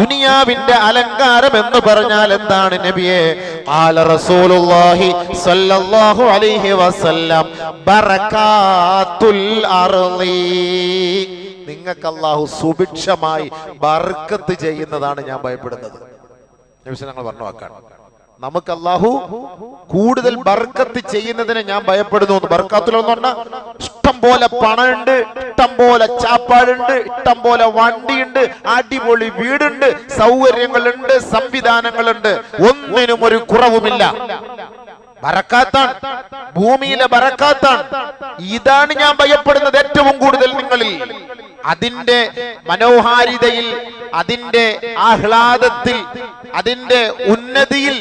ദുനിയാവിന്റെ അലങ്കാരം എന്ന് പറഞ്ഞാൽ എന്താണ് നബിയെ? ആല റസൂലുള്ളാഹി സല്ലല്ലാഹു അലൈഹി വസല്ലം ബറകാത്തുൽ അർളി. നിങ്ങൾക്ക് അള്ളാഹു സുഭിക്ഷമായി ബർക്കത്ത് ചെയ്യുന്നതാണ് ഞാൻ ഭയപ്പെടുന്നത്. നബി ഞങ്ങൾ പറഞ്ഞു വാക്കാണ്. നമുക്ക് അല്ലാഹു കൂടുതൽ ബർക്കത്ത് ചെയ്യുന്നതിനെ ഞാൻ ഭയപ്പെടുന്നു. എന്ന് ബർക്കാത്തുലെന്ന് പറഞ്ഞാൽ ഇഷ്ടം പോലെ പണമുണ്ട് ഇഷ്ടം പോലെ ചാപ്പാടുണ്ട് ഇഷ്ടം പോലെ വണ്ടിയുണ്ട് അടിപൊളി വീടുണ്ട് സൗകര്യങ്ങളുണ്ട് സംവിധാനങ്ങളുണ്ട്. ഒന്നിനും ഒരു കുറവുമില്ല. ബറക്കാത്താണ്. ഭൂമിയിലെ ബറക്കാത്താണ്. ഇതാണ് ഞാൻ ഭയപ്പെടുന്നത് ഏറ്റവും കൂടുതൽ നിങ്ങളിൽ. അതിന്റെ മനോഹാരിതയിൽ അതിന്റെ ആഹ്ലാദത്തിൽ അതിന്റെ ഉന്നതിയിൽ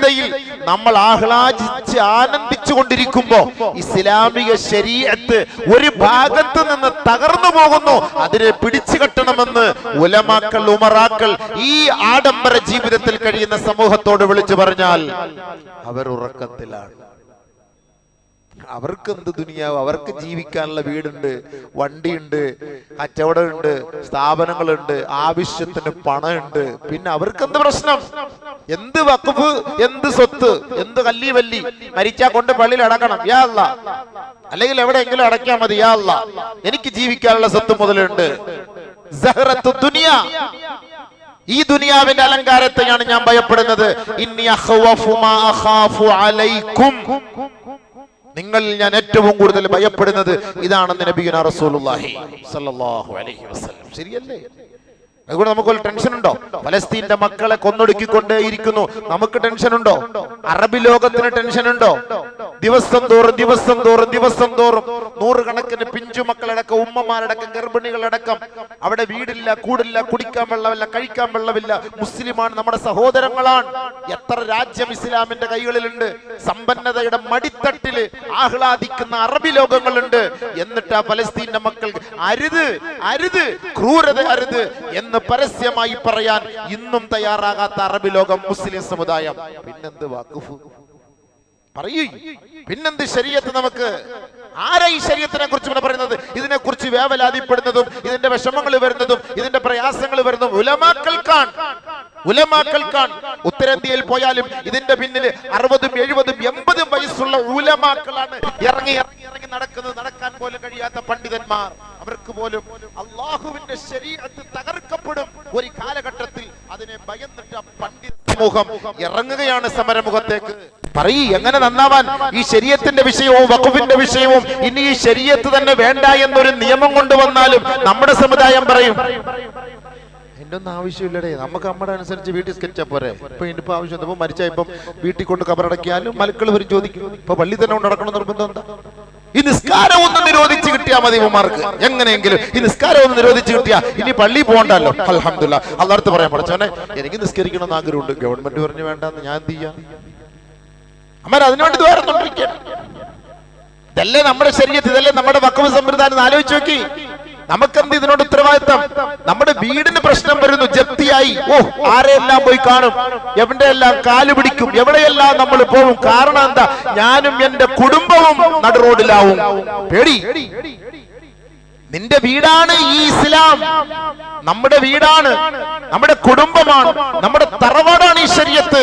അത്യുന്നതയിൽ നമ്മൾ ആഹ്ലാദിച്ച് ആനന്ദിച്ചു കൊണ്ടിരിക്കുമ്പോ ഇസ്ലാമിക ശരീരത്ത് ഒരു ഭാഗത്ത് നിന്ന് തകർന്നു പോകുന്നു. അതിനെ പിടിച്ചു കെട്ടണമെന്ന് ഉലമാക്കൾ ഉമറാക്കൾ ഈ ആഡംബര ജീവിതത്തിൽ കഴിയുന്ന സമൂഹത്തോട് വിളിച്ചു പറഞ്ഞാൽ അവർ ഉറക്കത്തിലാണ്. അവർക്ക് എന്ത് ദുനിയാവ്? അവർക്ക് ജീവിക്കാനുള്ള വീടുണ്ട് വണ്ടിയുണ്ട് കച്ചവടമുണ്ട് സ്ഥാപനങ്ങളുണ്ട് ആവശ്യത്തിന് പണമുണ്ട്. പിന്നെ അവർക്ക് എന്ത് പ്രശ്നം? എന്ത് വക്കുഫ് എന്ത് സ്വത്ത് എന്ത് കല്ലി വല്ലി മരിച്ചാ കൊണ്ട് പള്ളിയിൽ അടക്കണം. യാ അല്ല. അല്ലെങ്കിൽ എവിടെയെങ്കിലും അടയ്ക്കാ മതി. യാ അല്ല. എനിക്ക് ജീവിക്കാനുള്ള സ്വത്ത് മുതലുണ്ട്. ദുനിയ. ഈ ദുനിയാവിന്റെ അലങ്കാരത്തെയാണ് ഞാൻ ഭയപ്പെടുന്നത്. നിങ്ങൾ ഞാൻ ഏറ്റവും കൂടുതൽ ഭയപ്പെടുന്നത് ഇതാണെന്ന് നബിയുന റസൂലുള്ളാഹി സല്ലല്ലാഹു അലൈഹി വസല്ലം. ശരിയല്ലേ? അതുകൊണ്ട് നമുക്ക് ഒരു ടെൻഷൻ ഉണ്ടോ? ഫലസ്തീന്റെ മക്കളെ കൊന്നൊടുക്കിക്കൊണ്ടേ ഇരിക്കുന്നു നമുക്ക് ടെൻഷൻ ഉണ്ടോ? അറബി ലോകത്തിന് ടെൻഷൻ ഉണ്ടോ? ദിവസം തോറും ദിവസം തോറും ദിവസം തോറും നൂറുകണക്കിന് പിഞ്ചു മക്കളടക്കം ഉമ്മമാരടക്കം ഗർഭിണികളടക്കം. അവിടെ വീടില്ല കൂടില്ല കുടിക്കാൻ വെള്ളമില്ല കഴിക്കാൻ വെള്ളമില്ല. മുസ്ലിമാണ് നമ്മുടെ സഹോദരങ്ങളാണ്. എത്ര രാജ്യം ഇസ്ലാമിന്റെ കൈകളിലുണ്ട്. സമ്പന്നതയുടെ മടിത്തട്ടിൽ ആഹ്ലാദിക്കുന്ന അറബി ലോകങ്ങളുണ്ട്. എന്നിട്ട് ആ ഫലസ്തീന്റെ മക്കൾ അരുത് അരുത് ക്രൂരത അരുത് എന്ന് പരസ്യമായി പറയാൻ ഇന്നും തയ്യാറാകാത്ത അറബി ലോകം മുസ്ലിം സമുദായം. പിന്നെന്ത് വാക്കുഫ്? പറയൂ. പിന്നെന്ത് ശരീരത്ത് നമുക്ക്? ആരാ ഈ ശരീരത്തിനെ കുറിച്ച് ഇവിടെ പറയുന്നത്? ഇതിനെ കുറിച്ച് വേവലാതിപ്പെടുന്നതും ഇതിന്റെ വിഷമങ്ങൾ വരുന്നതും ഇതിന്റെ പ്രയാസങ്ങൾ വരുന്നതും ഉലമാക്കൾക്കാൻ ഉലമാക്കൾക്കാൻ ഉത്തരേന്ത്യയിൽ പോയാലും ഇതിന്റെ പിന്നിൽ അറുപതും എഴുപതും എൺപതും വയസ്സുള്ള ഉലമാക്കളാണ് ഇറങ്ങി ഇറങ്ങി ഇറങ്ങി നടക്കുന്നത്. നടക്കാൻ പോലും കഴിയാത്ത പണ്ഡിതന്മാർ. അവർക്ക് പോലും അള്ളാഹുവിന്റെ ശരീരത്ത് തകർക്കപ്പെടും. ഒരു കാലഘട്ടത്തിൽ അതിനെ ഭയന്നിട്ട പണ്ഡിത സമൂഹം ഇറങ്ങുകയാണ് സമരമുഖത്തേക്ക്. പറയ് എങ്ങനെ നന്നാവാൻ? ഈ ശരീരത്തിന്റെ വിഷയവും വകുപ്പിന്റെ വിഷയവും ഇനി ഈ ശരീരത്ത് തന്നെ വേണ്ട എന്നൊരു നിയമം കൊണ്ടുവന്നാലും നമ്മുടെ സമുദായം പറയും. എന്റെ ഒന്നും ആവശ്യമില്ലടേ. നമുക്ക് നമ്മുടെ അനുസരിച്ച് വീട്ടിൽ സ്കെച്ചാ പോരെ. ഇപ്പൊ ഇനിയിപ്പോ ആവശ്യം ഇപ്പൊ മരിച്ച ഇപ്പം വീട്ടിൽ കൊണ്ട് കബറടക്കിയാലും മലക്കൾ വരും ചോദിക്കും. ഇപ്പൊ പള്ളി തന്നെ നടക്കണം നിർബന്ധം എന്താ? ഈ നിസ്കാരം ഒന്ന് നിരോധിച്ച് കിട്ടിയാ മതി ഇവന്മാർക്ക്. എങ്ങനെയെങ്കിലും ഈ നിസ്കാരം ഒന്ന് നിരോധിച്ച് കിട്ടിയാ ഇനി പള്ളി പോകണ്ടല്ലോ. അലഹമില്ല അള്ളാർത്ത് പറയാൻ പഠിച്ചവനെ എനിക്ക് നിസ്കരിക്കണം എന്ന് ആഗ്രഹമുണ്ട്. ഗവൺമെന്റ് പറഞ്ഞു വേണ്ടെന്ന് ഞാൻ എന്ത് ചെയ്യാം? അമ്മ അതിനുവേണ്ടി ദ്വാരന്നുകൊണ്ടിരിക്കുകയാണ് ഇതല്ലേ നമ്മുടെ ശരീരത്തിൽ ഇതല്ലേ നമ്മുടെ വക്കവ് സമ്പ്രദായം ആലോചിച്ച് നോക്കി. നമുക്കെന്ത് ഇതിനോട് ഉത്തരവാദിത്തം? നമ്മുടെ വീടിന് പ്രശ്നം വരുന്നു ജപ്തിയായി. ഓ ആരെയെല്ലാം പോയി കാണും? എവിടെയെല്ലാം കാൽ പിടിക്കും? എവിടെയെല്ലാം നമ്മൾ പോകും? കാരണം എന്താ? ഞാനും എന്റെ കുടുംബവും നടു റോഡിലാവും. പേടി? നിന്റെ വീടാണ് ഈ ഇസ്ലാം. നമ്മുടെ വീടാണ്. നമ്മുടെ കുടുംബമാണ്. നമ്മുടെ തറവാടാണ് ഈ ശരീരത്ത്.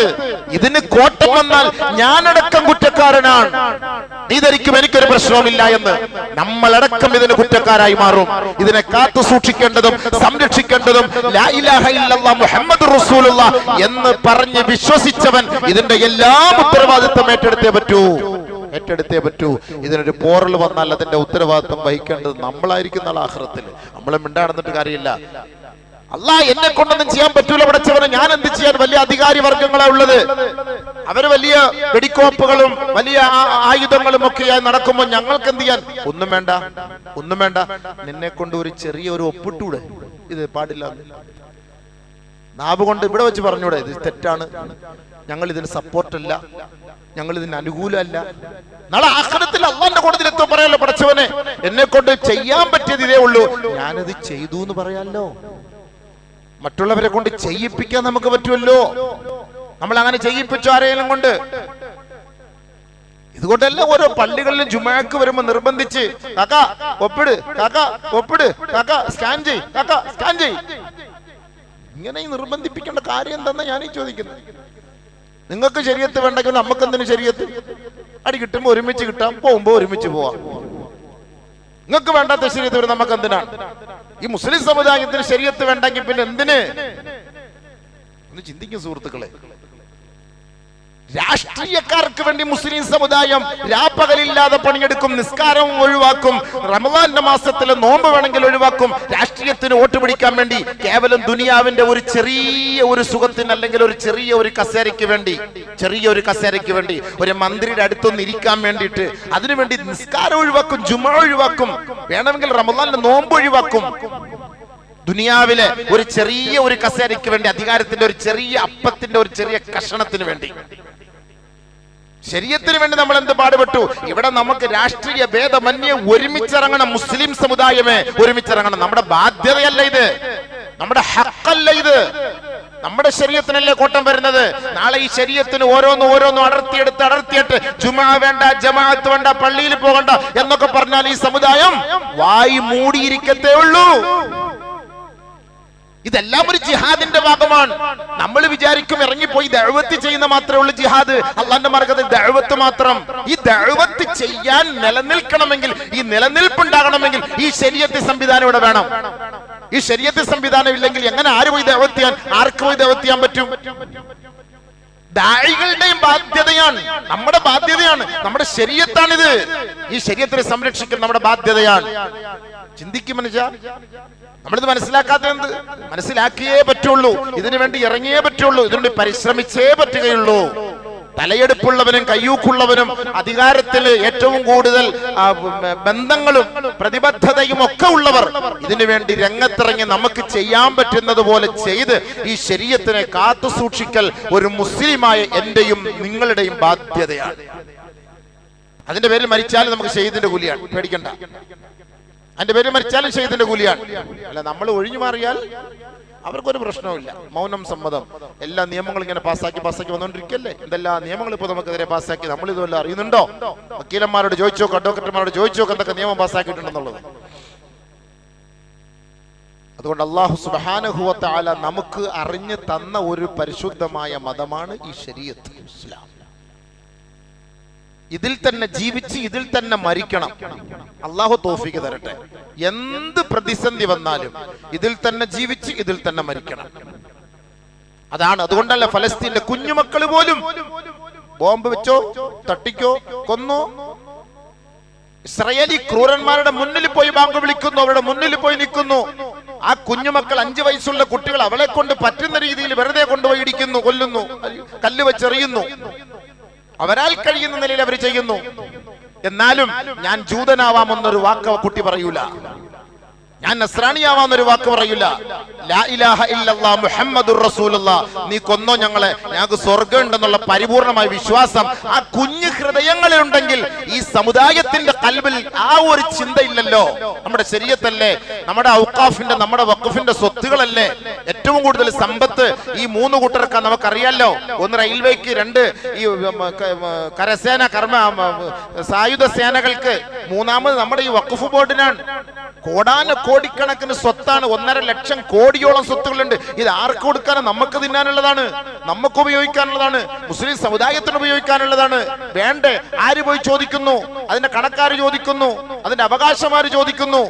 ഇതിന് കോട്ടം വന്നാൽ ഞാനടക്കം കുറ്റക്കാരനാണ്. നീ ധരിക്കും എനിക്കൊരു പ്രശ്നവുമില്ല എന്ന്. നമ്മളടക്കം ഇതിന് കുറ്റക്കാരായി മാറും. ഇതിനെ കാത്തു സൂക്ഷിക്കേണ്ടതും സംരക്ഷിക്കേണ്ടതും എന്ന് പറഞ്ഞ് വിശ്വസിച്ചവൻ ഇതിന്റെ എല്ലാ ഉത്തരവാദിത്വം ഏറ്റെടുത്തേ പറ്റൂ. ഏറ്റെടുത്തേ പറ്റൂ. ഇതിനൊരു പോറൽ വന്നാൽ അതിന്റെ ഉത്തരവാദിത്വം വഹിക്കേണ്ടത് നമ്മളായിരിക്കും നാളെ ആഹ്റത്തിൽ. നമ്മളെ മിണ്ടാടുന്നിട്ട് കാര്യമില്ല. അല്ല എന്നെ കൊണ്ടൊന്നും ചെയ്യാൻ പറ്റൂല പടച്ചവന് ഞാൻ എന്ത് ചെയ്യാൻ വലിയ അധികാരി വർഗങ്ങളാ ഉള്ളത്? അവർ വലിയ വെടിക്കോപ്പുകളും വലിയ ആയുധങ്ങളും ഒക്കെയായി നടക്കുമ്പോൾ ഞങ്ങൾക്ക് എന്ത് ചെയ്യാൻ? ഒന്നും വേണ്ട. ഒന്നും വേണ്ട. നിന്നെ കൊണ്ട് ഒരു ചെറിയ ഒരു ഒപ്പിട്ടൂടെ? ഇത് പാടില്ല. നാവ് കൊണ്ട് ഇവിടെ വെച്ച് പറഞ്ഞൂടെ? ഇത് തെറ്റാണ്. ഞങ്ങൾ ഇതിന് സപ്പോർട്ടല്ല ഞങ്ങൾ ഇതിന് അനുകൂലമല്ല. നാളെ ആഹ്ലത്തിൽ അള്ളാന്റെ കൂട്ടത്തിൽ എത്തോ പറയാലോ പടച്ചവനെ. എന്നെ കൊണ്ട് ചെയ്യാൻ പറ്റിയത് ഇതേ ഉള്ളൂ. ഞാനത് ചെയ്തു എന്ന് പറയാലോ. മറ്റുള്ളവരെ കൊണ്ട് ചെയ്യിപ്പിക്കാൻ നമുക്ക് പറ്റുമല്ലോ. നമ്മൾ അങ്ങനെ ചെയ്യിപ്പിച്ചു ആരെയെങ്കിലും കൊണ്ട്? ഇതുകൊണ്ടല്ല ഓരോ പള്ളികളിലും ജുമാക്ക് വരുമ്പോ നിർബന്ധിച്ച് കാക്ക ഒപ്പിട് കാക്ക ഒപ്പിട് കാക്ക സ്കാൻ ചെയ് കാക്ക സ്കാൻ ചെയ് ഇങ്ങനെ നിർബന്ധിപ്പിക്കേണ്ട കാര്യം എന്താന്നാ ഞാനീ ചോദിക്കുന്നു ചോദിക്കുന്നത്. നിങ്ങൾക്ക് ശരിയത്ത് വേണ്ടെങ്കിൽ നമുക്ക് എന്തിനു ശരീരത്ത്? അടി കിട്ടുമ്പോ ഒരുമിച്ച് കിട്ടാം പോകുമ്പോ ഒരുമിച്ച് പോവാം. നിങ്ങൾക്ക് വേണ്ടാത്ത ശരീരത്ത് വരും നമുക്ക് എന്തിനാണ് ഈ മുസ്ലിം സമുദായത്തിന് ശരിയത്ത് വേണ്ടെങ്കിൽ പിന്നെ എന്തിന്? ഒന്ന് ചിന്തിക്കും സുഹൃത്തുക്കളെ. രാഷ്ട്രീയക്കാർക്ക് വേണ്ടി മുസ്ലിം സമുദായം രാപ്പകലില്ലാതെ പണിയെടുക്കും നിസ്കാരവും ഒഴിവാക്കും റമദാന്റെ മാസത്തിലെ നോമ്പ് വേണമെങ്കിൽ ഒഴിവാക്കും രാഷ്ട്രീയത്തിന് വോട്ട് പിടിക്കാൻ വേണ്ടി കേവലം ദുനിയാവിന്റെ ഒരു ചെറിയ ഒരു സുഖത്തിന് അല്ലെങ്കിൽ ഒരു ചെറിയ ഒരു കസേരയ്ക്ക് വേണ്ടി ചെറിയ ഒരു കസേരയ്ക്ക് വേണ്ടി ഒരു മന്ത്രിയുടെ അടുത്തൊന്ന് ഇരിക്കാൻ വേണ്ടിയിട്ട് അതിനുവേണ്ടി നിസ്കാരം ഒഴിവാക്കും ജുമ ഒഴിവാക്കും വേണമെങ്കിൽ റമദാന്റെ നോമ്പ് ഒഴിവാക്കും. ദുനിയാവിലെ ഒരു ചെറിയ ഒരു കസേരയ്ക്ക് വേണ്ടി അധികാരത്തിന്റെ ഒരു ചെറിയ അപ്പത്തിന്റെ ഒരു ചെറിയ കഷണത്തിന് വേണ്ടി. ശരീരത്തിന് വേണ്ടി നമ്മൾ എന്ത് പാടുപെട്ടു? ഇവിടെ നമുക്ക് രാഷ്ട്രീയ ഭേദമന്യേ ഒരുമിച്ചിറങ്ങണം മുസ്ലിം സമുദായമേ ഒരുമിച്ചിറങ്ങണം. നമ്മുടെ ബാധ്യതയല്ല ഇത്. നമ്മുടെ ഹക്കല്ല ഇത്. നമ്മുടെ ശരീരത്തിനല്ലേ കോട്ടം വരുന്നത്? നാളെ ഈ ശരീരത്തിന് ഓരോന്ന് ഓരോന്ന് അടർത്തിയെടുത്ത് അടർത്തിയിട്ട് ജുമാ വേണ്ട ജമാഅത്ത് വേണ്ട പള്ളിയിൽ പോകണ്ട എന്നൊക്കെ പറഞ്ഞാൽ ഈ സമുദായം വായി മൂടിയിരിക്കത്തേ ഉള്ളൂ. ഇതെല്ലാം ഒരു ജിഹാദിന്റെ ഭാഗമാണ്. നമ്മൾ വിചാരിക്കും ഇറങ്ങിപ്പോയി ദഴവത്ത് ചെയ്യുന്ന മാത്രമേ ഉള്ളൂ ജിഹാദ്. അള്ളാന്റെ മാർഗത്തിൽ ദഴവത്ത് മാത്രം. ഈ ദഴവത്ത് ചെയ്യാൻ നിലനിൽക്കണമെങ്കിൽ ഈ നിലനിൽപ്പുണ്ടാകണമെങ്കിൽ ഈ ശരീരത്തെ സംവിധാനം ഇവിടെ വേണം. ഈ ശരീരത്തെ സംവിധാനം ഇല്ലെങ്കിൽ എങ്ങനെ ആര് പോയി ദഴവത്ത് ചെയ്യാൻ ആർക്ക് പോയി ദഴവത്ത് ചെയ്യാൻ പറ്റും? ദാഴികളുടെയും ബാധ്യതയാണ്. നമ്മുടെ ബാധ്യതയാണ്. നമ്മുടെ ശരീരത്താണിത്. ഈ ശരീരത്തിനെ സംരക്ഷിക്കൽ നമ്മുടെ ബാധ്യതയാണ്. ചിന്തിക്കും മനുഷ്യ. നമ്മളിത് മനസ്സിലാക്കാത്ത എന്ത്? മനസ്സിലാക്കിയേ പറ്റുള്ളൂ. ഇതിനു വേണ്ടി ഇറങ്ങിയേ പറ്റുള്ളൂ. ഇതിനുവേണ്ടി പരിശ്രമിച്ചേ പറ്റുകയുള്ളൂ. തലയെടുപ്പുള്ളവനും കയ്യൂക്കുള്ളവനും അധികാരത്തിൽ ഏറ്റവും കൂടുതൽ ബന്ധങ്ങളും പ്രതിബദ്ധതയും ഒക്കെ ഉള്ളവർ ഇതിനു വേണ്ടി രംഗത്തിറങ്ങി നമുക്ക് ചെയ്യാൻ പറ്റുന്നത് പോലെ ചെയ്ത് ഈ ശരീരത്തിനെ കാത്തു സൂക്ഷിക്കൽ ഒരു മുസ്ലിമായ എന്റെയും നിങ്ങളുടെയും ബാധ്യതയാണ്. അതിന്റെ പേരിൽ മരിച്ചാലും നമുക്ക് ഷെയ്ദിന്റെ കൂലിയാണ്. പേടിക്കണ്ട. അതിന്റെ പേര് മരിച്ചാലും ഷെയ്ദിന്റെ കൂലിയാണ്. അല്ല നമ്മൾ ഒഴിഞ്ഞു മാറിയാൽ അവർക്കൊരു പ്രശ്നവുമില്ല. മൗനം സമ്മതം. എല്ലാ നിയമങ്ങളും ഇങ്ങനെ പാസ്സാക്കി പാസ്സാക്കി വന്നുകൊണ്ടിരിക്കല്ലേ എന്തെല്ലാം നിയമങ്ങൾ ഇപ്പൊ നമുക്കെതിരെ പാസ്സാക്കി? നമ്മൾ ഇതുമല്ല അറിയുന്നുണ്ടോ? വക്കീലന്മാരോട് ചോദിച്ചോ അഡ്വക്കറ്റുമാരോട് ചോദിച്ചോ എന്തൊക്കെ നിയമം പാസ്സാക്കിയിട്ടുണ്ടെന്നുള്ളത്. അതുകൊണ്ട് അള്ളാഹു സുബാനുഹുവത്ത ആല നമുക്ക് അറിഞ്ഞു തന്ന ഒരു പരിശുദ്ധമായ മതമാണ് ഈ ശരീഅത്ത് ഇസ്ലാം. ഇതിൽ തന്നെ ജീവിച്ച് ഇതിൽ തന്നെ മരിക്കണം. അള്ളാഹു തോഫിക്ക് തരട്ടെ. എന്ത് പ്രതിസന്ധി വന്നാലും ഇതിൽ തന്നെ ജീവിച്ച് ഇതിൽ തന്നെ മരിക്കണം. അതാണ് അതുകൊണ്ടല്ല ഫലസ്തീന്റെ കുഞ്ഞുമക്കൾ പോലും ബോംബ് വെച്ചോ തട്ടിക്കോ കൊന്നോ? ഇസ്രയേലി ക്രൂരന്മാരുടെ മുന്നിൽ പോയി ബാങ്ക് വിളിക്കുന്നു അവരുടെ മുന്നിൽ പോയി നിൽക്കുന്നു. ആ കുഞ്ഞുമക്കൾ അഞ്ചു വയസ്സുള്ള കുട്ടികൾ അവളെ കൊണ്ട് പറ്റുന്ന രീതിയിൽ വെറുതെ കൊണ്ടുപോയി ഇടിക്കുന്നു കൊല്ലുന്നു കല്ല് വെച്ചെറിയുന്നു. അവരാൽ കഴിയുന്ന നിലയിൽ അവർ ചെയ്യുന്നു. എന്നാലും ഞാൻ ജൂതനാവാമെന്നൊരു വാക്ക് കുട്ടി പറയൂല. ഞാൻ നസ്രാണിയാവാന്നൊരു വാക്ക് പറയൂല. ലാ ഇലാഹ ഇല്ലല്ലാ റസൂലുള്ള. നീ കൊന്നോ ഞങ്ങളെ. ഞങ്ങൾക്ക് സ്വർഗം ഉണ്ടെന്നുള്ള പരിപൂർണമായ വിശ്വാസം ആ കുഞ്ഞു ഹൃദയങ്ങളിൽ ഉണ്ടെങ്കിൽ ഈ സമുദായത്തിന്റെ കൽവിൽ ആ ഒരു ചിന്തയില്ലല്ലോ. നമ്മുടെ ശരീരത്തല്ലേ നമ്മുടെ ഔക്കാഫിന്റെ നമ്മുടെ വഖഫിന്റെ സ്വത്തുകളല്ലേ ഏറ്റവും കൂടുതൽ സമ്പത്ത് ഈ മൂന്ന് കൂട്ടർക്ക് നമുക്കറിയാലോ. ഒന്ന് റെയിൽവേക്ക് രണ്ട് ഈ കരസേന കർമ്മ സായുധ സേനകൾക്ക്. മൂന്നാമത് നമ്മുടെ ഈ വഖഫ് ബോർഡിനാണ്. കോടാന കോടിക്കണക്കിന് സ്വത്താണ് ഒന്നര ലക്ഷം കോടിയോളം സ്വത്തുകളുണ്ട്. ഇത് ആർക്ക് കൊടുക്കാനും നമുക്ക് തിന്നാനുള്ളതാണ്? നമുക്ക് ഉപയോഗിക്കാനുള്ളതാണ്. മുസ്ലിം സമുദായത്തിന് ഉപയോഗിക്കാനുള്ളതാണ്. വേണ്ടേ? ആര് പോയി ചോദിക്കുന്നു? അതിന്റെ കണക്കാർ ചോദിക്കുന്നു. അതിന്റെ അവകാശമാര് ചോദിക്കുന്നു?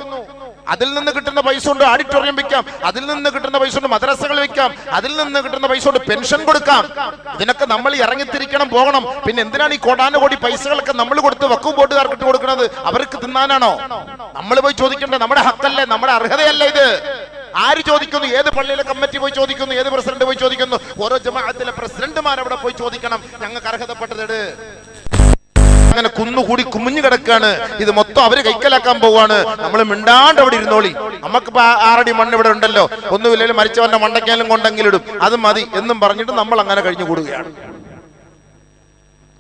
അതിൽ നിന്ന് കിട്ടുന്ന പൈസ കൊണ്ട് ഓഡിറ്റോറിയം വെക്കാം. അതിൽ നിന്ന് കിട്ടുന്ന പൈസ കൊണ്ട് മദ്രസകൾ വെക്കാം. അതിൽ നിന്ന് കിട്ടുന്ന പൈസ കൊണ്ട് പെൻഷൻ കൊടുക്കാം. ഇതിനൊക്കെ നമ്മൾ ഇറങ്ങിത്തിരിക്കണം പോകണം. പിന്നെ എന്തിനാണ് ഈ കോടാനുകോടി പൈസകളൊക്കെ നമ്മൾ കൊടുത്ത് വക്കു ബോർഡുകാർക്ക് ഇട്ട് കൊടുക്കുന്നത്? അവർക്ക് തിന്നാനാണോ? നമ്മൾ പോയി ചോദിക്കണ്ടേ നമ്മുടെ ഹക്കല്ലേ നമ്മുടെ അർഹതയല്ലേ ഇത്? ആര് ചോദിക്കുന്നു? ഏത് പള്ളിയിലെ കമ്മിറ്റി പോയി ചോദിക്കുന്നു? ഏത് പ്രസിഡന്റ് പോയി ചോദിക്കുന്നു? ഓരോ ജമാഅത്തിലെ പ്രസിഡന്റുമാർ അവിടെ പോയി ചോദിക്കണം. ഞങ്ങൾക്ക് അർഹതപ്പെട്ടത് അങ്ങനെ കുന്നുകൂടി കുമിഞ്ഞു കിടക്കാണ് ഇത് മൊത്തം അവർ കൈക്കലാക്കാൻ പോവാണ് നമ്മൾ മിണ്ടാണ്ട് അവിടെ ഇരുന്നോളി. നമുക്കിപ്പോ ആറടി മണ്ണ് ഇവിടെ ഉണ്ടല്ലോ. ഒന്നുമില്ലെങ്കിലും മരിച്ചവന്റെ കൊണ്ടെങ്കിലും ഇടും. അത് മതി എന്നും പറഞ്ഞിട്ട് നമ്മൾ അങ്ങനെ കഴിഞ്ഞു കൂടുകയാണ്.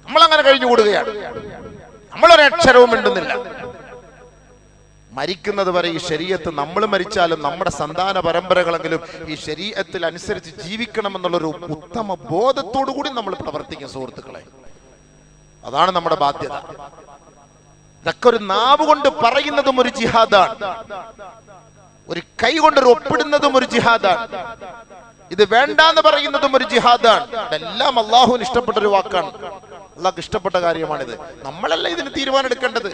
നമ്മൾ അങ്ങനെ കഴിഞ്ഞു കൂടുകയാണ്. നമ്മളൊരു അക്ഷരവും മിണ്ടുന്നില്ല. മരിക്കുന്നത് വരെ ഈ ശരീരത്ത് നമ്മൾ മരിച്ചാലും നമ്മുടെ സന്താന പരമ്പരകളെങ്കിലും ഈ ശരീരത്തിൽ അനുസരിച്ച് ജീവിക്കണമെന്നുള്ളൊരു ഉത്തമ ബോധത്തോടു കൂടി നമ്മൾ പ്രവർത്തിക്കും സുഹൃത്തുക്കളെ. അതാണ് നമ്മുടെ ബാധ്യത. ഇതൊക്കെ ഒരു നാവ് കൊണ്ട് പറയുന്നതും ഒരു ജിഹാദാണ്. ഒരു കൈ കൊണ്ട് ഒരു ഒപ്പിടുന്നതും ഒരു ജിഹാദാണ്. ഇത് വേണ്ട എന്ന് പറയുന്നതും ഒരു ജിഹാദാണ്. എല്ലാം അള്ളാഹുവിന് ഇഷ്ടപ്പെട്ട ഒരു വാക്കാണ്. അള്ളാഹ്ക്ക് ഇഷ്ടപ്പെട്ട കാര്യമാണിത്. നമ്മളല്ല ഇതിന് തീരുമാനം എടുക്കേണ്ടത്?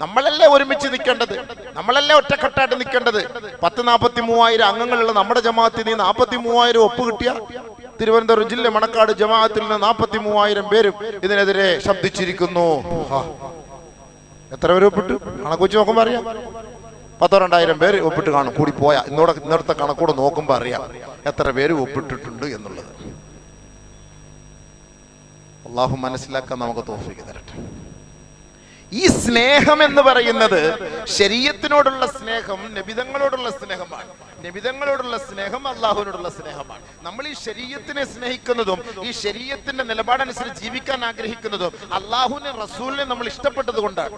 നമ്മളല്ലേ ഒരുമിച്ച് നിൽക്കേണ്ടത്? നമ്മളല്ലേ ഒറ്റക്കെട്ടായിട്ട് നിൽക്കേണ്ടത്? പത്ത് നാൽപ്പത്തി മൂവായിരം അംഗങ്ങളുള്ള നമ്മുടെ ജമാഅത്തിന് നാപ്പത്തി നാൽപ്പത്തി മൂവായിരം ഒപ്പ് കിട്ടിയ? തിരുവനന്തപുരം ജില്ല മണക്കാട് ജമാഅത്തിൽ നിന്ന് നാൽപ്പത്തി മൂവായിരം പേരും ഇതിനെതിരെ ശബ്ദിച്ചിരിക്കുന്നു. എത്ര പേര് ഒപ്പിട്ടു? കണക്കുവെച്ച് നോക്കുമ്പോ അറിയാം. പത്തോ രണ്ടായിരം പേര് ഒപ്പിട്ട് കാണും. കൂടി പോയാ. ഇന്നോടെ ഇന്നടത്തെ കണക്കൂടെ നോക്കുമ്പോ അറിയാം. എത്ര പേര് ഒപ്പിട്ടിട്ടുണ്ട് എന്നുള്ളത്. അള്ളാഹു മനസ്സിലാക്കാൻ നമുക്ക് തോഫിക്ക് തരട്ടെ. ഈ സ്നേഹം എന്ന് പറയുന്നത് ശരീരത്തിനോടുള്ള സ്നേഹം നബിതങ്ങളോടുള്ള സ്നേഹമാണ്. നബിതങ്ങളോടുള്ള സ്നേഹം അള്ളാഹുവിനോടുള്ള സ്നേഹമാണ്. നമ്മൾ ഈ ശരീരത്തിനെ സ്നേഹിക്കുന്നതും ഈ ശരീരത്തിന്റെ നിലപാടനുസരിച്ച് ജീവിക്കാൻ ആഗ്രഹിക്കുന്നതും അള്ളാഹുവിനെ റസൂലിനെ നമ്മൾ ഇഷ്ടപ്പെട്ടത് കൊണ്ടാണ്.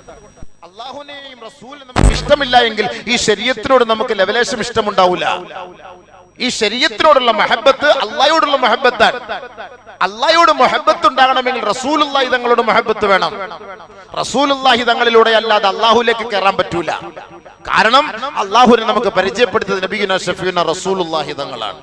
അള്ളാഹുവിനെയും റസൂലിനെ നമുക്ക് ഇഷ്ടമില്ല എങ്കിൽ ഈ ശരീരത്തിനോട് നമുക്ക് ലവലേശം ഇഷ്ടമുണ്ടാവില്ല ഈ ശരീരത്തിനോടുള്ള മഹബത്ത് അള്ളായോടുള്ള മഹബത്താണ്. അള്ളായോട് മൊഹബത്ത് ഉണ്ടാകണമെങ്കിൽ റസൂലുള്ളാഹി തങ്ങളോട് മഹബത്ത് വേണം. റസൂലുള്ളാഹി തങ്ങളിലൂടെ അല്ലാതെ അള്ളാഹുലേക്ക് കയറാൻ പറ്റൂല. കാരണം അള്ളാഹുവിനെ നമുക്ക് പരിചയപ്പെടുത്തിയത് നബീന ഷഫീന റസൂലുള്ളാഹി തങ്ങളാണ്.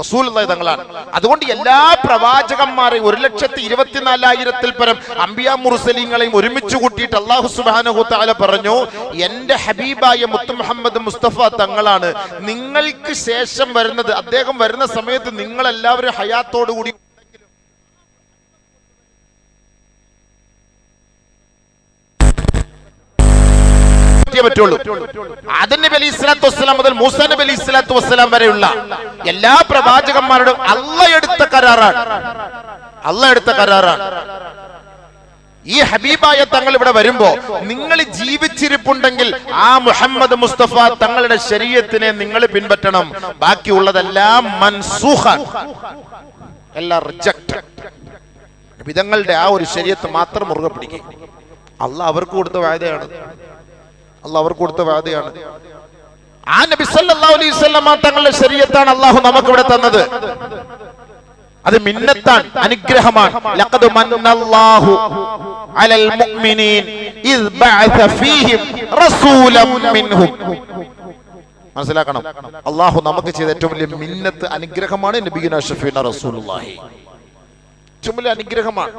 റസൂലുള്ളാഹി തങ്ങളാണ്. അതുകൊണ്ട് എല്ലാ പ്രവാചകന്മാരെയും ഒരു ലക്ഷത്തി ഇരുപത്തിനാലായിരത്തിൽ പരം അംബിയ മുർസലീങ്ങളെയും ഒരുമിച്ച് കൂട്ടിയിട്ട് അള്ളാഹു സുബാനഹു താല പറഞ്ഞു എന്റെ ഹബീബായ മുത്തു മുഹമ്മദ് മുസ്തഫ തങ്ങളാണ്. നിങ്ങൾക്ക് ശേഷം വരുന്നത് അദ്ദേഹം വരുന്ന സമയത്ത് നിങ്ങളെല്ലാവരും ഹയാത്തോടു കൂടി പറ്റിയേ പറ്റുള്ളൂ. ആദം നബി അലൈഹി സ്വലാത്തു വസ്സലാം മുതൽ മൂസ നബി അലൈഹി സ്വലാത്തു വസ്സലാം വരെയുള്ള എല്ലാ പ്രവാചകന്മാരോടും അല്ല എടുത്ത കരാറാണ്. അല്ല എടുത്ത കരാറാണ്. ഈ ഹബീബായ തങ്ങൾ ഇവിടെ വരുമ്പോ നിങ്ങൾ ജീവിച്ചിരിപ്പുണ്ടെങ്കിൽ ആ മുഹമ്മദ് മുസ്തഫ തങ്ങളുടെ ശരീരത്തിനെ നിങ്ങൾ പിൻപറ്റണം. ബാക്കിയുള്ളതെല്ലാം മൻസൂഹ വിധങ്ങളുടെ ആ ഒരു ശരീരത്ത് മാത്രം മുറുകെ പിടിക്കുക അല്ല അവർക്ക് കൊടുത്ത വായതയാണ്. അല്ല അവർക്ക് കൊടുത്ത വാദയാണ്. ആ നബി സല്ലല്ലാഹു അലൈഹി വസല്ലമ തങ്ങളുടെ ശരീരത്താണ് അള്ളാഹു നമുക്ക് ഇവിടെ തന്നത്. അത് മിന്നത്താണ് അനുഗ്രഹമാണ്. ലഖദ് മന്നല്ലാഹു അലൽ മുഅ്മിനീൻ ഇദ് ബഅസ ഫീഹിം റസൂലൻ മിൻഹും. മനസ്സിലാക്കണം. അള്ളാഹു നമുക്ക് ചെയ്ത ഏറ്റവും വലിയ മിന്നത്ത് അനുഗ്രഹമാണ് നബിയുന ഷഫീന റസൂലുള്ളാഹി. ഏറ്റവും വലിയ അനുഗ്രഹമാണ്.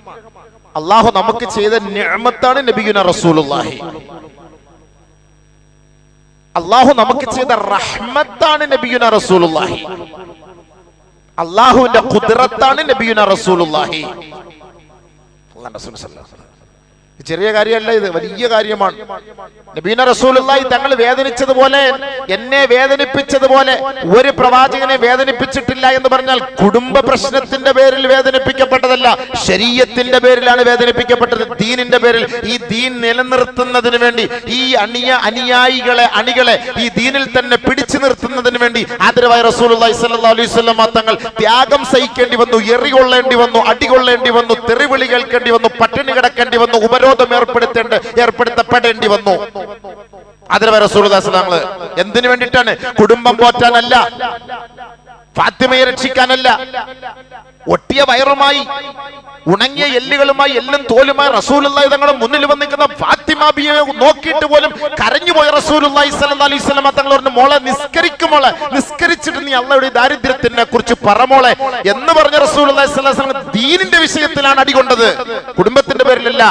അള്ളാഹു നമുക്ക് ചെയ്ത നിഅമത്താണ് നബിയുന റസൂലുള്ളാഹി. അള്ളാഹു നമുക്ക് ചെയ്ത റഹ്മത്താണ് നബിയുന റസൂലുള്ളാഹി. അള്ളാഹുവിന്റെ കുതിരത്താണ് നബിയുന റസൂലുള്ളാഹി. അള്ളാഹ് റസൂൽ സല്ലല്ലാഹു അലൈഹി വസല്ലം. ഇത് ചെറിയ കാര്യമല്ല ഇത് വലിയ കാര്യമാണ്. നബീന റസൂലുള്ളാഹി തങ്ങൾ വേദനിച്ചതുപോലെ എന്നെ വേദനിപ്പിച്ചതുപോലെ ഒരു പ്രവാചകനെ വേദനിപ്പിച്ചിട്ടില്ല എന്ന് പറഞ്ഞാൽ കുടുംബ പ്രശ്നത്തിന്റെ പേരിൽ വേദനിപ്പിക്കപ്പെട്ടതല്ല ശരീരത്തിന്റെ പേരിലാണ് വേദനിപ്പിക്കപ്പെട്ടത്. ദീനിന്റെ പേരിൽ ഈ ദീൻ നിലനിർത്തുന്നതിന് വേണ്ടി ഈ അണിയ അനുയായികളെ അണികളെ ഈ ദീനിൽ തന്നെ പിടിച്ചു നിർത്തുന്നതിന് വേണ്ടി ആദരവായ സ്വല്ലല്ലാഹു അലൈഹി വസല്ലം തങ്ങൾ ത്യാഗം സഹിക്കേണ്ടി വന്നു എറികൊള്ളേണ്ടി വന്നു അടികൊള്ളേണ്ടി വന്നു തെറിവിളി കേൾക്കേണ്ടി വന്നു പട്ടിണി കിടക്കേണ്ടി വന്നു ഉപരോധം ഏർപ്പെടുത്തേണ്ട ഏർപ്പെടുത്തപ്പെടേണ്ടി വന്നു. അതിന് വരെ അലൈഹി വസല്ലം എന്തിനു വേണ്ടിയിട്ടാണ്? കുടുംബം പോറ്റാനല്ല ഫാത്തിമയെ രക്ഷിക്കാനല്ല ഒട്ടിയ വയറുമായി ഉണങ്ങിയ എല്ലുകളുമായി എല്ലും തോലുമായി റസൂലുള്ള തങ്ങളുടെ മുന്നിൽ വന്ന് ഫാത്തിമ നോക്കിയിട്ട് പോലും കരഞ്ഞു പോയ റസൂലി വസല്ലം തങ്ങൾ പറഞ്ഞു മോളെ നിസ്കരിക്കുമോളെ നിസ്കരിച്ചിട്ട് നീ അള്ളയുടെ ദാരിദ്ര്യത്തിനെ കുറിച്ച് പറമോളെ എന്ന് പറഞ്ഞ റസൂൽ ദീനിന്റെ വിഷയത്തിലാണ് അടികൊണ്ടത് കുടുംബത്തിന്റെ പേരിലല്ല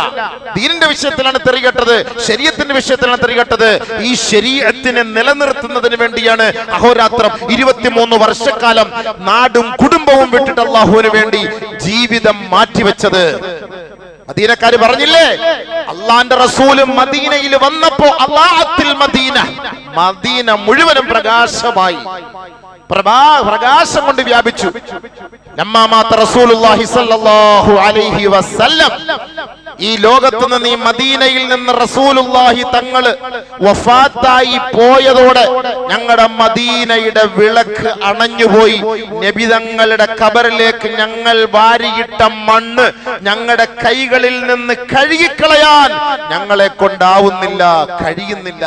ദീനിന്റെ വിഷയത്തിലാണ് തെറികെട്ടത് ശരീരത്തിന്റെ വിഷയത്തിലാണ് തെറികെട്ടത് ഈ ശരീരത്തിനെ നിലനിർത്തുന്നതിന് വേണ്ടിയാണ് അഹോരാത്രം ഇരുപത്തിമൂന്ന് വർഷക്കാലം നാടും കുടുംബവും വിട്ടിട്ട് അള്ളാഹുവിന് വേണ്ടി ജീവിതം മാറ്റിവെച്ചത്. മദീനക്കാര് പറഞ്ഞില്ലേ? അള്ളാന്റെ റസൂലും മദീനയിൽ വന്നപ്പോ അള്ളാഹത്തിൽ മദീന. മദീന മുഴുവനും പ്രകാശമായി. പ്രകാശം കൊണ്ട് വ്യാപിച്ചു. ഈ ലോകത്ത് നിന്ന് ഈ മദീനയിൽ നിന്ന് റസൂലുള്ളാഹി തങ്ങൾ വഫാത്തായി പോയതോടെ ഞങ്ങളുടെ മദീനയുടെ വിളക്ക് അണഞ്ഞുപോയി. നബി തങ്ങളുടെ കബറിലേക്ക് ഞങ്ങൾ വാരിയിട്ട മണ്ണ് ഞങ്ങളുടെ കൈകളിൽ നിന്ന് കഴുകിക്കളയാൻ ഞങ്ങളെ കൊണ്ടാവുന്നില്ല കഴിയുന്നില്ല.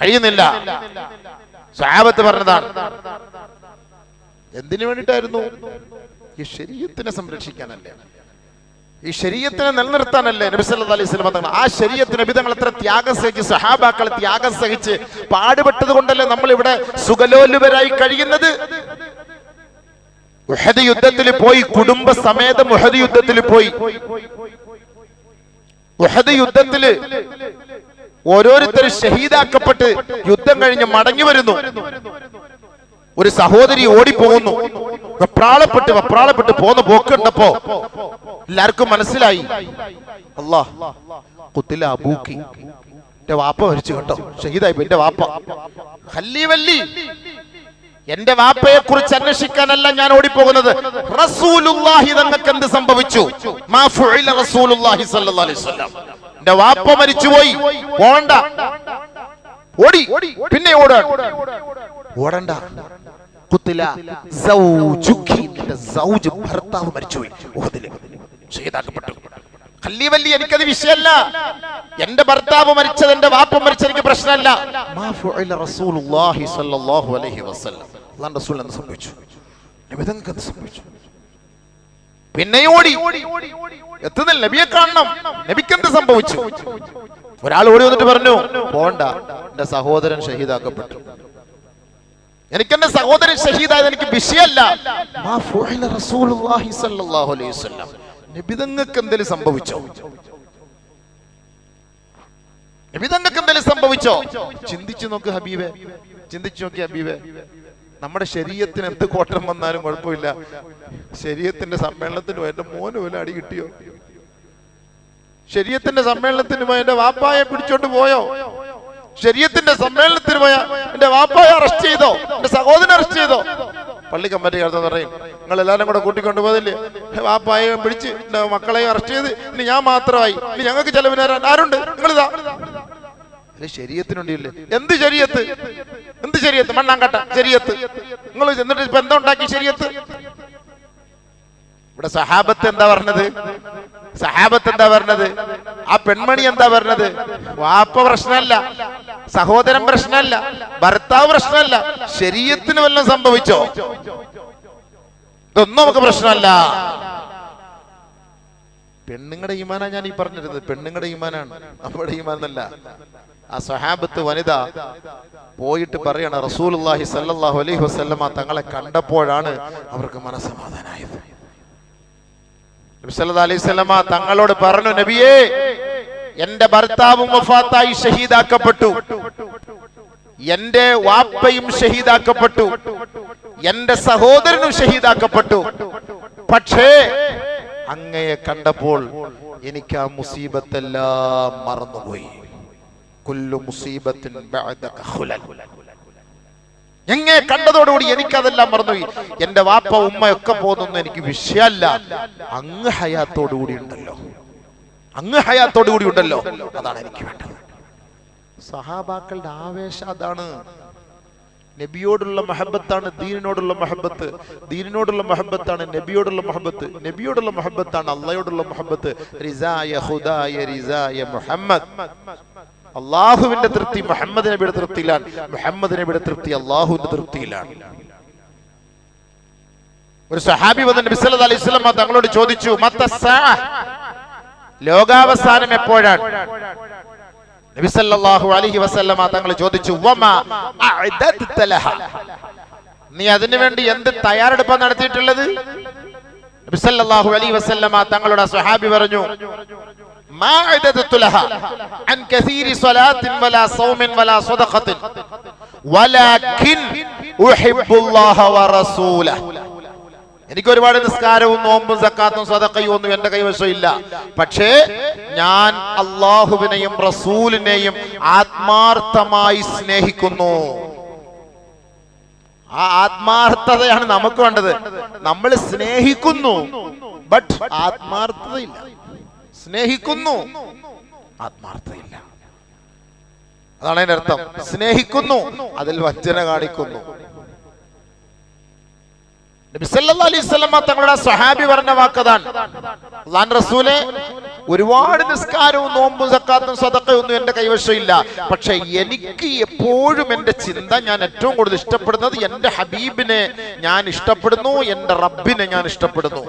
കഴിയുന്നില്ല. സാബത്ത് പറഞ്ഞതാണ്. എന്തിനു വേണ്ടിയിട്ടായിരുന്നു? ഈ ശരീരത്തിനെ സംരക്ഷിക്കാനല്ലേ? ഈ ശരീരത്തിനെ നിലനിർത്താനല്ലേ നബി സല്ലല്ലാഹു അലൈഹി സ്വലം തങ്ങൾ ആ ശരീരത്തിന് നബി തങ്ങൾ എത്ര ത്യാഗം സഹിച്ച് സഹാബാക്കൾ ത്യാഗം സഹിച്ച് പാടുപെട്ടത് കൊണ്ടല്ലേ നമ്മൾ ഇവിടെ സുഖലോലുപരായി കഴിയുന്നത്? യുദ്ധത്തിൽ പോയി കുടുംബ സമേതം യുദ്ധത്തിൽ പോയി. യുദ്ധത്തിൽ ഓരോരുത്തർ ഷഹീദാക്കപ്പെട്ട് യുദ്ധം കഴിഞ്ഞ് മടങ്ങി വരുന്നു. ഒരു സഹോദരി ഓടിപ്പോകുന്നു. വെപ്രാളപ്പെട്ട് വെപ്രാളപ്പെട്ട് പോന്ന് പോക്കുണ്ടപ്പോ എല്ലാവർക്കും മനസ്സിലായി. അല്ലാ കുത്തില അബൂക്കി. എന്റെ വാപ്പ മരിച്ചു കേട്ടോ. ഷഹീദായി എന്റെ വാപ്പ. ഹല്ലി വല്ലി. എന്റെ വാപ്പയെ കുറിച്ച് അന്വേഷിക്കാനല്ല ഞാൻ ഓടിപ്പോകുന്നത്. റസൂലുള്ളാഹി തങ്ങൾക്ക് എന്ത് സംഭവിച്ചു? വസല്ലം. എന്റെ വാപ്പ മരിച്ചുപോയി. പോണ്ട ഓടി. പിന്നെ ഓടാൻ ഓടണ്ട. കുത്തില. ഭർത്താവ് മരിച്ചുപോയി. ഉഹദിൽ കല്ലി വല്ലി എനിക്കത് വിഷയമല്ല. എന്റെ ഭർത്താവ് മരിച്ചത് എന്റെ വാപ്പ മരിച്ചത് എനിക്ക് പ്രശ്നമല്ല. റസൂൽ സംഭവിച്ചു? സംഭവിച്ചു? നബിയെ കാണണം. സംഭവിച്ചു? ഒരാൾ ഓടി വന്നിട്ട് പറഞ്ഞു പോണ്ട എന്റെ സഹോദരൻ ഷഹീദാക്കപ്പെട്ടു. എനിക്ക് എന്റെ സഹോദരൻ ഷഹീദായത് എനിക്ക് വിഷയമല്ല. മാ ഫുഇല റസൂലുള്ളാഹി സ്വല്ലല്ലാഹു അലൈഹി വസല്ലം നബി തങ്ങൾക്ക് എന്തെങ്കിലും സംഭവിച്ചോ? നിബിതങ്ങൾക്ക് എന്തെങ്കിലും സംഭവിച്ചോ? ചിന്തിച്ചു നോക്ക് ഹബീബെ ചിന്തിച്ചു നോക്കി ഹബീബെ. നമ്മുടെ ശരീരത്തിന് എന്ത് കോട്ടം വന്നാലും കുഴപ്പമില്ല. ശരീരത്തിന്റെ സമ്മേളനത്തിന് എന്റെ മോന് പോലും അടി കിട്ടിയോ? ശരീരത്തിന്റെ സമ്മേളനത്തിന് പോയ എന്റെ വാപ്പായെ പിടിച്ചോണ്ട് പോയോ? ശരീരത്തിന്റെ സമ്മേളനത്തിന് പോയ എന്റെ വാപ്പായെ അറസ്റ്റ് ചെയ്തോ? എന്റെ സഹോദരൻ അറസ്റ്റ് ചെയ്തോ? പള്ളി കമ്മിറ്റി ചേർന്ന് പറയും. നിങ്ങൾ എല്ലാവരും കൂടെ കൂട്ടിക്കൊണ്ട് പോയതില്ലേ വാപ്പായെ പിടിച്ച് മക്കളെയും അറസ്റ്റ് ചെയ്ത് ഇനി ഞാൻ മാത്രമായി. ഇനി ഞങ്ങൾക്ക് ചെലവിന് ആരുണ്ട്? നിങ്ങളിതാ. ശരീരത്തിനുണ്ടില്ലേ? എന്ത് ശരീരത്ത്? എന്ത് ശരീരത്ത്? മണ്ണാങ്കട്ട ശരീരത്ത്. നിങ്ങൾ എന്നിട്ട് ഇപ്പൊ എന്താ ഉണ്ടാക്കി ശരീരത്ത്? ഇവിടെ സഹാബത്ത് എന്താ പറഞ്ഞത്? സഹാബത്ത് എന്താ പറഞ്ഞത്? ആ പെൺമണി എന്താ പറഞ്ഞത്? വാപ്പ പ്രശ്നമല്ല. സഹോദരൻ പ്രശ്നമല്ല ഭർത്താവ് പ്രശ്നമല്ല ശരീരത്തിന് വല്ലതും സംഭവിച്ചോ? ഇതൊന്നും നമുക്ക് പ്രശ്നമല്ല. പെണ്ണുങ്ങളുടെ ഈമാനാ ഞാൻ ഈ പറഞ്ഞിരുന്നത്. പെണ്ണുങ്ങളുടെ ഈമാനാണ്. നമ്മുടെ ഈമാനല്ല. ആ സഹാബത്ത് വനിത പോയിട്ട് പറയണ സല്ലല്ലാഹു അലൈഹി വസല്ലമ തങ്ങളെ കണ്ടപ്പോഴാണ് അവർക്ക് മനസ്സമാധാനായത്. അലൈഹി വസല്ലമ തങ്ങളോട് പറഞ്ഞു നബിയേ എന്റെ ഭർത്താവും വഫാത്തായി ഷഹീദാക്കപ്പെട്ടു. എന്റെ വാപ്പയും ഷഹീദാക്കപ്പെട്ടു. എന്റെ സഹോദരനും ഷഹീദാക്കപ്പെട്ടു. പക്ഷേ അങ്ങയെ കണ്ടപ്പോൾ എനിക്ക് ആ മുസീബത്തെല്ലാം മറന്നുപോയി. കൊല്ലു മുസീബത്തിൻ എങ്ങനെ കണ്ടതോടുകൂടി എനിക്കതെല്ലാം മറന്നുപോയി. എന്റെ വാപ്പ ഉമ്മയൊക്കെ പോകുന്നൊന്നും എനിക്ക് വിഷയമല്ല. അങ്ങ് ഹയാത്തോടുകൂടി ഉണ്ടല്ലോ. അങ്ങ് ഹയാത്തോടു കൂടി ഉണ്ടല്ലോ. അതാണ് എനിക്ക് വേണ്ടത്. സഹാബാക്കളുടെ ആവേശം അതാണ്. നബിയോടുള്ള മഹബത്താണ് ദീനിനോടുള്ള മഹബത്ത്. ദീനിനോടുള്ള മഹബത്താണ് നബിയോടുള്ള മഹബത്ത്. നബിയോടുള്ള മഹബത്താണ് അള്ളയോടുള്ള മഹബത്ത്. റിസായ ഹുദായ റിസായ മുഹമ്മദ്. അള്ളാഹുവിന്റെ തൃപ്തി മുഹമ്മദ് നബിയുടെ തൃപ്തിയിലാണ്. മുഹമ്മദ് നബിയുടെ തൃപ്തി അള്ളാഹുവിന്റെ തൃപ്തിയിലാണ്. ഒരു സഹാബി വന്ന നബി സല്ലല്ലാഹു അലൈഹി വസല്ലം തങ്ങളോട് ചോദിച്ചു മത്ത ലോകാവസാനം എപ്പോഴാണ്? നബിസല്ലാഹു അലഹി വസല്ലമ തങ്ങൾ ചോദിച്ചു നീ അതിനു വേണ്ടി എന്ത് തയ്യാറെടുപ്പാ നടത്തിയിട്ടുള്ളത്? നബി സല്ലല്ലാഹു അലൈഹി വസല്ലമ തങ്ങളുടെ സ്വഹാബി പറഞ്ഞു മാ അഅദദ്തു ലഹ അൻ എനിക്ക് ഒരുപാട് നിസ്കാരവും നോമ്പും സക്കാത്തും സ്വതക്കയും ഒന്നും എന്റെ കൈവശം ഇല്ല പക്ഷേ ഞാൻ അള്ളാഹുവിനെയും റസൂലിനെയും ആത്മാർത്ഥമായി സ്നേഹിക്കുന്നു. ആ ആത്മാർത്ഥതയാണ് നമുക്ക് വേണ്ടത്. നമ്മൾ സ്നേഹിക്കുന്നു ബട്ട് ആത്മാർത്ഥതയില്ല. സ്നേഹിക്കുന്നു ആത്മാർത്ഥതയില്ല. അതാണ് അതിന്റെ അർത്ഥം സ്നേഹിക്കുന്നു അതിൽ വഞ്ചന കാണിക്കുന്നു നബി സല്ലല്ലാഹു അലൈഹി വസല്ലമ തങ്ങളുടെ സ്വഹാബി പറഞ്ഞ വാക്കതാണ്. അള്ളാൻ റസൂലെ ഒരുപാട് നിസ്കാരവും നോമ്പും സക്കാത്തും സതക്കയൊന്നും ഒന്നും എന്റെ കൈവശം ഇല്ല പക്ഷെ എനിക്ക് എപ്പോഴും എന്റെ ചിന്ത ഞാൻ ഏറ്റവും കൂടുതൽ ഇഷ്ടപ്പെടുന്നത് എന്റെ ഹബീബിനെ ഞാൻ ഇഷ്ടപ്പെടുന്നു എന്റെ റബ്ബിനെ ഞാൻ ഇഷ്ടപ്പെടുന്നു.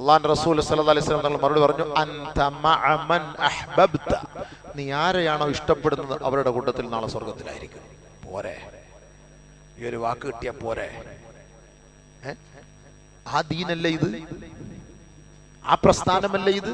അള്ളാൻ റസൂൽ വസല്ലം തങ്ങൾ മറുപടി പറഞ്ഞു മൻ അഹ്ബബ്ത. നീ ആരെയാണോ ഇഷ്ടപ്പെടുന്നത് അവരുടെ കൂട്ടത്തിൽ നാളെ സ്വർഗത്തിലായിരിക്കും പോരെ. ഈ ഒരു വാക്ക് കിട്ടിയ പോരെ? ആ ദീനല്ലേ ഇത്? ആ പ്രസ്ഥാനമല്ലേ ഇത്?